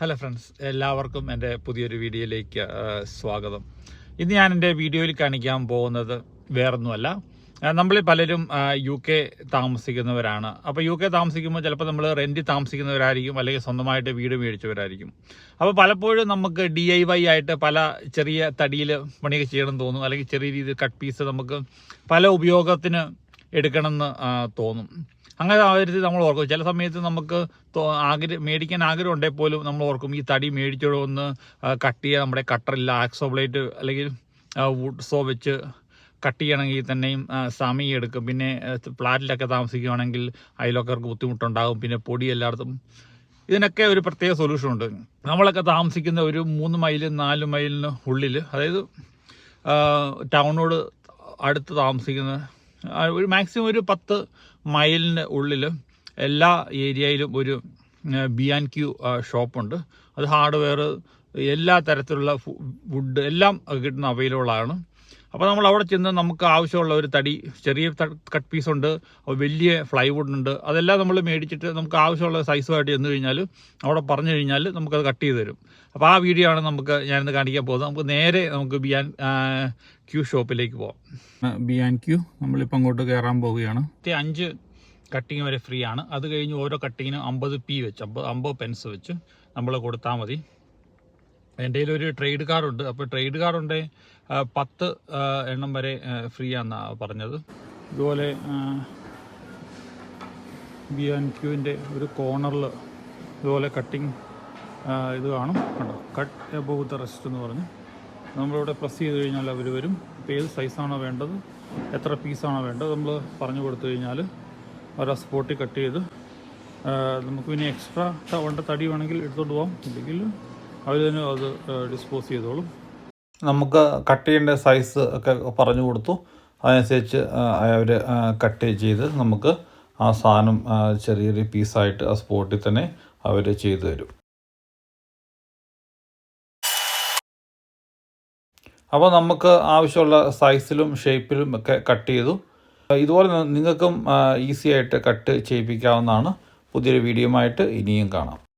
Hello friends എല്ലാവർക്കും എന്റെ പുതിയൊരു വീഡിയോയിലേക്ക് സ്വാഗതം. ഇന്ന് ഞാൻ എന്റെ വീഡിയോയിൽ കാണിക്കാൻ പോകുന്നത് വേറൊന്നുമല്ല. നമ്മളിൽ പലരും യു കെ താമസിക്കുന്നവരാണ്. അപ്പോൾ യു കെ താമസിക്കുമ്പോൾ ചിലപ്പോൾ നമ്മൾ റെന്റ് താമസിക്കുന്നവരായിരിക്കും അല്ലെങ്കിൽ സ്വന്തമായിട്ട് വീട് മേടിച്ചവരായിരിക്കും. അപ്പോൾ പലപ്പോഴും നമുക്ക് ഡി ഐ വൈ ആയിട്ട് പല ചെറിയ തടിയിൽ പണിയൊക്കെ ചെയ്യണം തോന്നും. അല്ലെങ്കിൽ ചെറിയ രീതിയിൽ കട്ട് പീസ് നമുക്ക് പല ഉപയോഗത്തിന് എടുക്കണമെന്ന് തോന്നും. അങ്ങനെ ആവരുത് നമ്മൾ ഓർക്കും. ചില സമയത്ത് നമുക്ക് ആഗ്രഹം മേടിക്കാൻ ആഗ്രഹം ഉണ്ടെങ്കിൽ പോലും നമ്മൾ ഓർക്കും ഈ തടി മേടിച്ചോ ഒന്ന് കട്ട് ചെയ്യുക നമ്മുടെ കട്ടറില്ല ആക്സോ ബ്ലേഡ് അല്ലെങ്കിൽ വുഡ് സോ വെച്ച് കട്ട് ചെയ്യണമെങ്കിൽ തന്നെയും സമയമെടുക്കും പിന്നെ ഫ്ലാറ്റിലൊക്കെ താമസിക്കുകയാണെങ്കിൽ അതിലൊക്കെ ബുദ്ധിമുട്ടുണ്ടാകും. പിന്നെ പൊടി എല്ലായിടത്തും. ഇതിനൊക്കെ ഒരു പ്രത്യേക സൊല്യൂഷൻ ഉണ്ട്. നമ്മളൊക്കെ താമസിക്കുന്ന ഒരു മൂന്ന് മൈൽ നാല് മൈലിന് ഉള്ളിൽ അതായത് ടൗണോട് അടുത്ത് താമസിക്കുന്ന ഒരു മാക്സിമം ഒരു പത്ത് മൈലിന് ഉള്ളിൽ എല്ലാ ഏരിയയിലും ഒരു ബി ആൻഡ് ക്യൂ ഷോപ്പുണ്ട് അത് ഹാർഡ്വെയർ എല്ലാ തരത്തിലുള്ള വുഡ് എല്ലാം കിട്ടുന്ന അവൈലബിൾ ആണ്. അപ്പോൾ നമ്മൾ അവിടെ ചെന്ന് നമുക്ക് ആവശ്യമുള്ള ഒരു തടി ചെറിയ കട്ട് പീസ് ഉണ്ട് വലിയ ഫ്ലൈവുഡ് ഉണ്ട് അതെല്ലാം നമ്മൾ മേടിച്ചിട്ട് നമുക്ക് ആവശ്യമുള്ള സൈസുമായിട്ട് ചെന്ന് കഴിഞ്ഞാൽ അവിടെ പറഞ്ഞു കഴിഞ്ഞാൽ നമുക്കത് കട്ട് ചെയ്ത് തരും. അപ്പോൾ ആ വീഡിയോ ആണ് നമുക്ക് ഞാനിന്ന് കാണിക്കാൻ പോകുന്നത്. നമുക്ക് നേരെ നമുക്ക് ബി ആൻ ക്യൂ ഷോപ്പിലേക്ക് പോകാം ബി ആൻ ക്യൂ നമ്മളിപ്പോൾ അങ്ങോട്ട് കയറാൻ പോവുകയാണ്. അഞ്ച് കട്ടിങ് വരെ ഫ്രീ ആണ്. അത് കഴിഞ്ഞ് ഓരോ കട്ടിങ്ങിനും അമ്പത് പി വെച്ച് അമ്പത് അമ്പത് പെൻസ് വെച്ച് നമ്മൾ കൊടുത്താൽ മതി. എന്റെ ഒരു ട്രേഡ് കാർഡ് ഉണ്ട്. അപ്പോൾ ട്രേഡ് കാർഡ് ഉണ്ട് പത്ത് എണ്ണം വരെ ഫ്രീ ആണെന്നാണ് പറഞ്ഞത്. ഇതുപോലെ ബി എൻ ക്യൂവിന്റെ ഒരു കോർണറിൽ ഇതുപോലെ കട്ടിങ് ഇത് കാണും. കണ്ടോ? കട്ട് എബോവ് ദ റെസ്റ്റ് എന്ന് പറഞ്ഞ്. നമ്മളിവിടെ പ്രസ് ചെയ്ത് കഴിഞ്ഞാൽ അവർ വരും. ഇപ്പോൾ ഏത് സൈസാണോ വേണ്ടത് എത്ര പീസാണോ വേണ്ടത് നമ്മൾ പറഞ്ഞു കൊടുത്തു കഴിഞ്ഞാൽ അവർ സ്പോട്ടിൽ കട്ട് ചെയ്ത് നമുക്ക് പിന്നെ എക്സ്ട്രാ വേണ്ട തടി വേണമെങ്കിൽ എടുത്തോണ്ട് പോകാം ഇല്ലെങ്കിൽ അവർ തന്നെ അത് ഡിസ്പോസ് ചെയ്തോളും. നമുക്ക് കട്ട് ചെയ്യേണ്ട സൈസ് ഒക്കെ പറഞ്ഞു കൊടുത്തു. അതനുസരിച്ച് അവർ കട്ട് ചെയ്ത് നമുക്ക് ആ സാധനം ചെറിയൊരു പീസായിട്ട് ആ സ്പോട്ടിൽ തന്നെ അവർ ചെയ്തു തരും. അപ്പോൾ നമുക്ക് ആവശ്യമുള്ള സൈസിലും ഷേപ്പിലും ഒക്കെ കട്ട് ചെയ്തു. ഇതുപോലെ നിങ്ങൾക്കും ഈസി ആയിട്ട് കട്ട് ചെയ്യിപ്പിക്കാവുന്നതാണ്. പുതിയൊരു ആയിട്ട് ഇനിയും കാണാം.